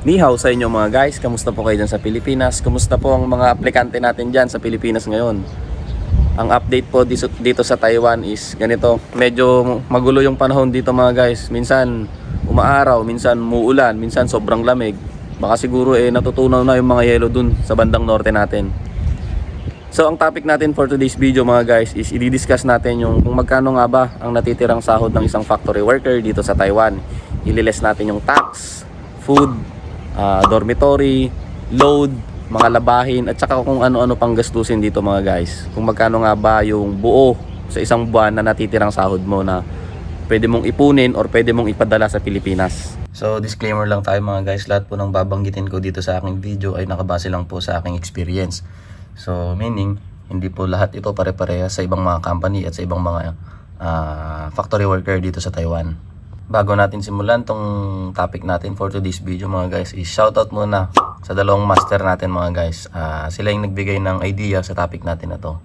Ni hao sa inyo mga guys, kamusta po kayo dyan sa Pilipinas? Kamusta po ang mga aplikante natin dyan sa Pilipinas ngayon? Ang update po dito, dito sa Taiwan is ganito, medyo magulo yung panahon dito mga guys. Minsan umaaraw, minsan muulan, minsan sobrang lamig. Baka siguro eh natutunaw na yung mga yelo dun sa bandang norte natin. So ang topic natin for today's video mga guys is i-discuss natin yung kung magkano nga ba ang natitirang sahod ng isang factory worker dito sa Taiwan. Ililes natin yung tax, food, ah, dormitory, load, mga labahin at saka kung ano-ano pang gastusin dito mga guys. Kung magkano nga ba yung buo sa isang buwan na natitirang sahod mo na pwede mong ipunin or pwede mong ipadala sa Pilipinas. So disclaimer lang tayo mga guys, lahat po ng babanggitin ko dito sa aking video ay nakabase lang po sa aking experience. So meaning, hindi po lahat ito pare-pareha sa ibang mga company at sa ibang mga ah, factory worker dito sa Taiwan. Bago natin simulan tong topic natin for today's video mga guys, is shoutout muna sa dalawang master natin mga guys. Ah, sila yung nagbigay ng idea sa topic natin na to.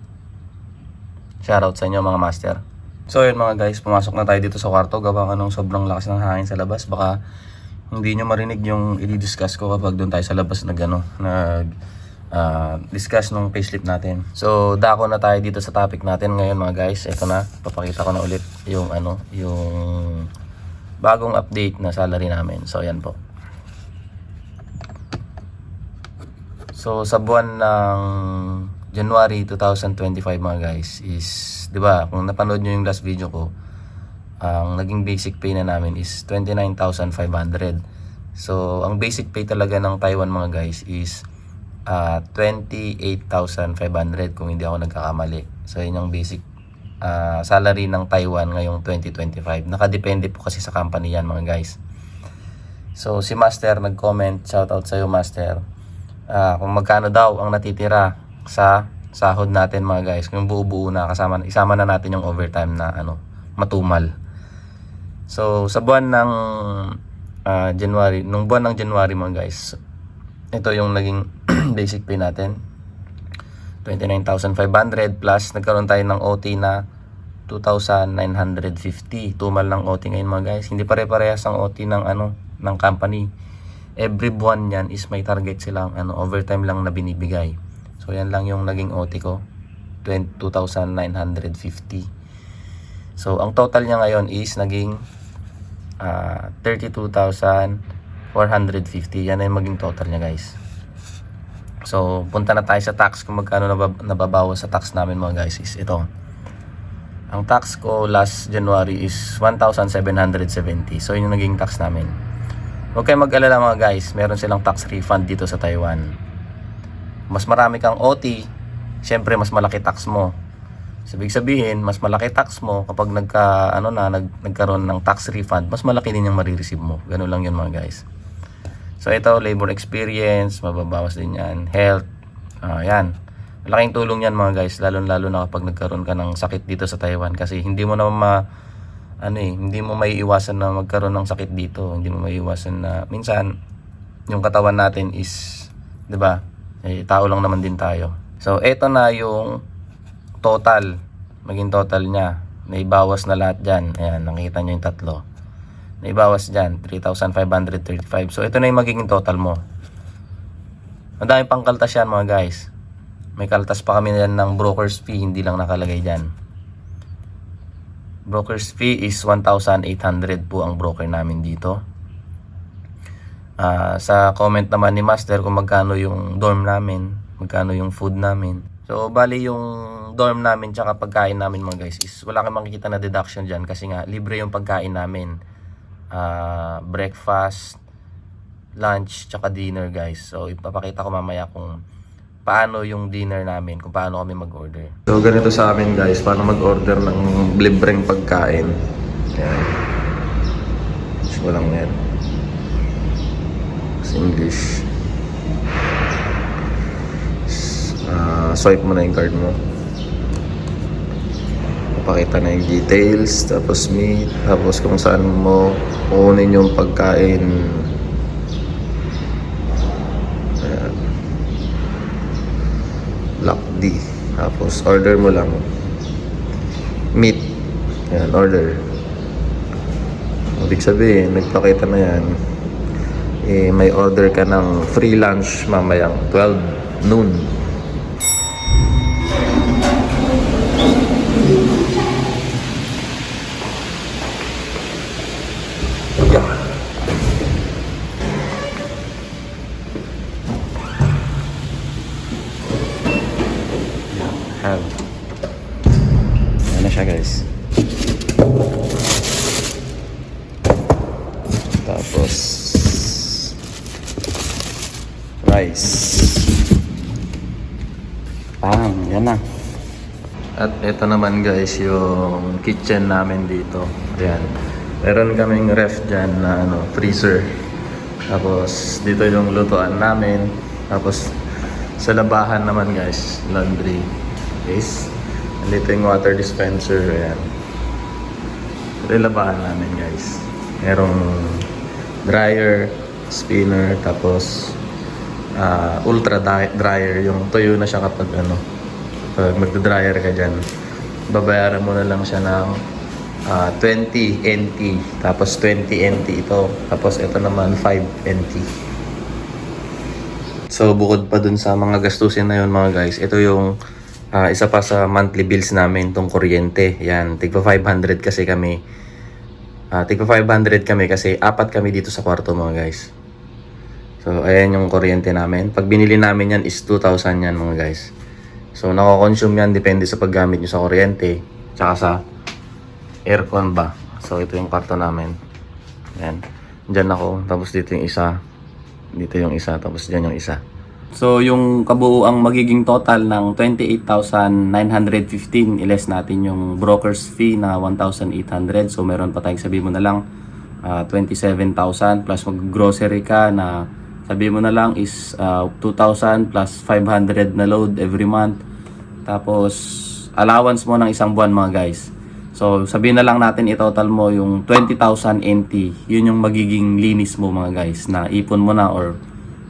Shoutout sa inyo mga master. So yun mga guys, pumasok na tayo dito sa kwarto. Gawa nung sobrang lakas ng hangin sa labas. Baka hindi nyo marinig yung i-discuss ko kapag doon tayo sa labas nag, ano, nag ah, discuss nung payslip natin. So dako na tayo dito sa topic natin ngayon mga guys. Ito na, papakita ko na ulit yung ano, yung bagong update na salary namin. So yan po. So sa buwan ng January 2025 mga guys is 'di ba kung napanood niyo yung last video ko ang naging basic pay na namin is 29,500. So ang basic pay talaga ng Taiwan mga guys is ah 28,500 kung hindi ako nagkakamali. So yun yung basic ah, salary ng Taiwan ngayong 2025. Nakadepende po kasi sa company yan mga guys. So si Master nag-comment, shoutout sa iyo Master. Ah, kung magkano daw ang natitira sa sahod natin mga guys. Kung buo-buo na kasama isama na natin yung overtime na ano, matumal. So sa buwan ng ah, January, nung buwan ng January mga guys, ito yung naging basic pay natin. 29,500 plus nagkaroon tayo ng OT na 2,950. Tumal ng OT ngayon mga guys. Hindi pare-parehas ang OT ng ano ng company. Every buwan yan is may target silang ano overtime lang na binibigay. So yan lang yung naging OT ko. 20 2,950. So ang total niya ngayon is naging ah 32,450. Yan ay maging total niya guys. So, punta na tayo sa tax kung magkano nabab- nababawas sa tax namin mga guys is ito. Ang tax ko last January is 1,770. So, yun yung naging tax namin. Huwag kayong mag-alala mga guys. Meron silang tax refund dito sa Taiwan. Mas marami kang OT, syempre mas malaki tax mo. Sabig sabihin, mas malaki tax mo kapag nagka ano na nag, nagkaroon ng tax refund, mas malaki din yung marireceive mo. Ganun lang yun mga guys. So ito, labor experience, mababawas din yan. Health, ah yan. Malaking tulong yan mga guys, lalo-lalo na kapag nagkaroon ka ng sakit dito sa Taiwan. Kasi hindi mo naman ma, ano eh, hindi mo may iwasan na magkaroon ng sakit dito. Hindi mo may iwasan na, minsan, yung katawan natin is, di ba, eh, tao lang naman din tayo. So, ito na yung total, maging total niya. Naibawas na lahat dyan. Ayan, nakita nyo yung tatlo. Naibawas dyan, 3,535. So, ito na yung magiging total mo. Madami pang kaltas yan mga guys. May kaltas pa kami yan ng broker's fee, hindi lang nakalagay dyan. Broker's fee is 1,800 po ang broker namin dito. Ah, sa comment naman ni Master kung magkano yung dorm namin, magkano yung food namin. So, bali yung dorm namin tsaka pagkain namin mga guys is wala kang makikita na deduction dyan kasi nga libre yung pagkain namin. Ah, breakfast, lunch, tsaka dinner guys. So, ipapakita ko mamaya kung paano yung dinner namin, kung paano kami mag-order. So, ganito sa amin guys, paano mag-order ng libreng pagkain. Yan. So, lang yan. Sa English. Ah, swipe mo na yung card mo. Papakita na yung details, tapos meat, tapos kung saan mo kukunin yung pagkain. Ayan. Block D. Tapos order mo lang. Meat. Ayan, order. Ibig sabihin, nagpakita na yan. eh, may order ka ng free lunch mamayang 12 noon. Siya guys. Tapos rice. Bang, yan na. At ito naman guys yung kitchen namin dito. Ayan. Meron kaming ref dyan na ano, freezer. Tapos dito yung lutuan namin. Tapos sa labahan naman guys, laundry is dito yung water dispenser. Ayan. Ito yung labahan namin guys. Merong dryer, spinner, tapos ah, ultra dryer. Yung tuyo na siya kapag ano, pag magda-dryer ka dyan. Babayaran mo na lang siya ng ah, 20 NT. Tapos 20 NT ito. Tapos ito naman 5 NT. So bukod pa dun sa mga gastusin na yun mga guys, ito yung ah, isa pa sa monthly bills namin, tong kuryente. Yan, tigpa 500 kasi kami. Ah, tigpa 500 kami kasi apat kami dito sa kwarto mga guys. So ayan yung kuryente namin. Pag binili namin yan is 2,000 yan mga guys. So nako-consume yan depende sa paggamit nyo sa kuryente. Tsaka sa aircon ba. So ito yung kwarto namin. Yan. Diyan ako. Tapos dito yung isa. Dito yung isa. Tapos dyan yung isa. So yung kabuuang magiging total ng 28,915 iles natin yung broker's fee na 1,800. So meron pa tayong sabi mo na lang ah, 27,000 plus mag-grocery ka na sabi mo na lang is ah, 2,000 plus 500 na load every month. Tapos allowance mo ng isang buwan mga guys. So sabihin na lang natin i-total mo yung 20,000 NT. Yun yung magiging linis mo mga guys na ipon mo na or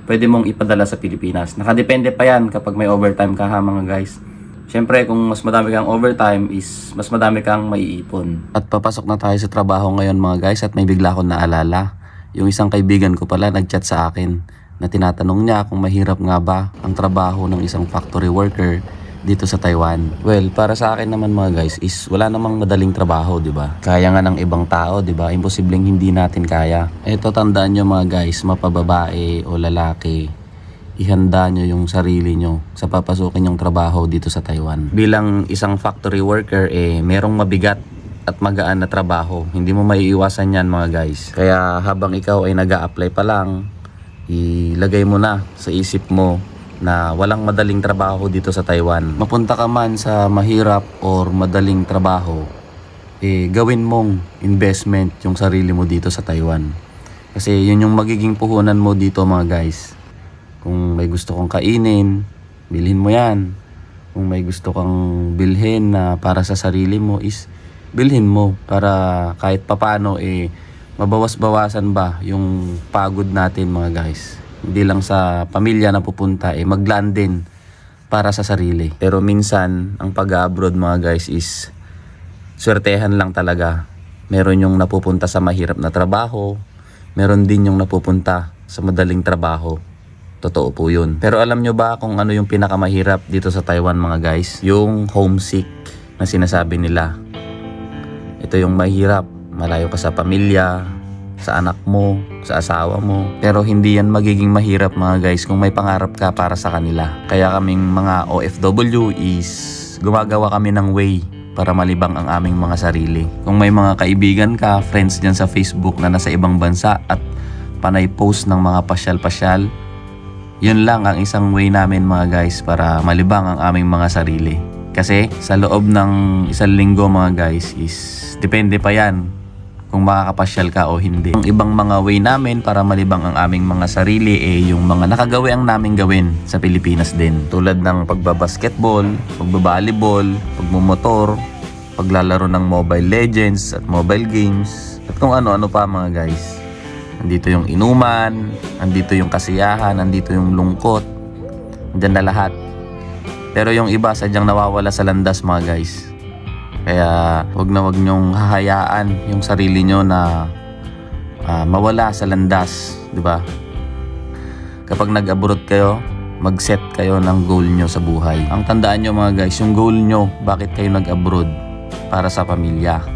pwede mong ipadala sa Pilipinas. Nakadepende pa yan kapag may overtime ka ha mga guys. Siyempre, kung mas madami kang overtime is mas madami kang maiipon. At papasok na tayo sa trabaho ngayon mga guys at may bigla akong naalala. Yung isang kaibigan ko pala nagchat sa akin na tinatanong niya kung mahirap nga ba ang trabaho ng isang factory worker dito sa Taiwan. Well, para sa akin naman mga guys is wala namang madaling trabaho, 'di ba? Kaya nga ng ibang tao, 'di ba? Imposibleng hindi natin kaya. Ito tandaan nyo mga guys, mapababae o lalaki, ihanda nyo yung sarili nyo sa papasukin yung trabaho dito sa Taiwan. Bilang isang factory worker, eh, merong mabigat at magaan na trabaho. Hindi mo maiiwasan yan mga guys. Kaya habang ikaw ay nag apply pa lang, ilagay mo na sa isip mo na walang madaling trabaho dito sa Taiwan. Mapunta ka man sa mahirap or madaling trabaho, eh, gawin mong investment yung sarili mo dito sa Taiwan. Kasi yun yung magiging puhunan mo dito mga guys. Kung may gusto kong kainin, bilhin mo yan. Kung may gusto kang bilhin na para sa sarili mo is bilhin mo para kahit papano eh mabawas-bawasan ba yung pagod natin mga guys. Hindi lang sa pamilya na pupunta eh maglaan din para sa sarili. Pero minsan ang pag-abroad mga guys is swertehan lang talaga. Meron yung napupunta sa mahirap na trabaho, meron din yung napupunta sa madaling trabaho. Totoo po yun. Pero alam nyo ba kung ano yung pinakamahirap dito sa Taiwan mga guys? Yung homesick na sinasabi nila. Ito yung mahirap. Malayo ka sa pamilya, sa anak mo, sa asawa mo. Pero hindi yan magiging mahirap mga guys kung may pangarap ka para sa kanila. Kaya kaming mga OFW is gumagawa kami ng way para malibang ang aming mga sarili. Kung may mga kaibigan ka, friends dyan sa Facebook na nasa ibang bansa at panay post ng mga pasyal-pasyal, yun lang ang isang way namin mga guys para malibang ang aming mga sarili. Kasi sa loob ng isang linggo mga guys is depende pa yan kung makakapasyal ka o hindi. Ang ibang mga way namin para malibang ang aming mga sarili eh yung mga nakagawi ang namin gawin sa Pilipinas din. Tulad ng pagbabasketball, pagbabalibol, pagmumotor, paglalaro ng Mobile Legends at mobile games, at kung ano-ano pa mga guys. Nandito yung inuman, nandito yung kasiyahan, nandito yung lungkot, andyan na lahat. Pero yung iba sadyang nawawala sa landas mga guys. Kaya wag na wag nyong hahayaan yung sarili nyo na ah, mawala sa landas, 'di ba? kapag nag-abroad kayo, mag-set kayo ng goal nyo sa buhay. Ang tandaan nyo mga guys, yung goal nyo, bakit kayo nag-abroad? Para sa pamilya.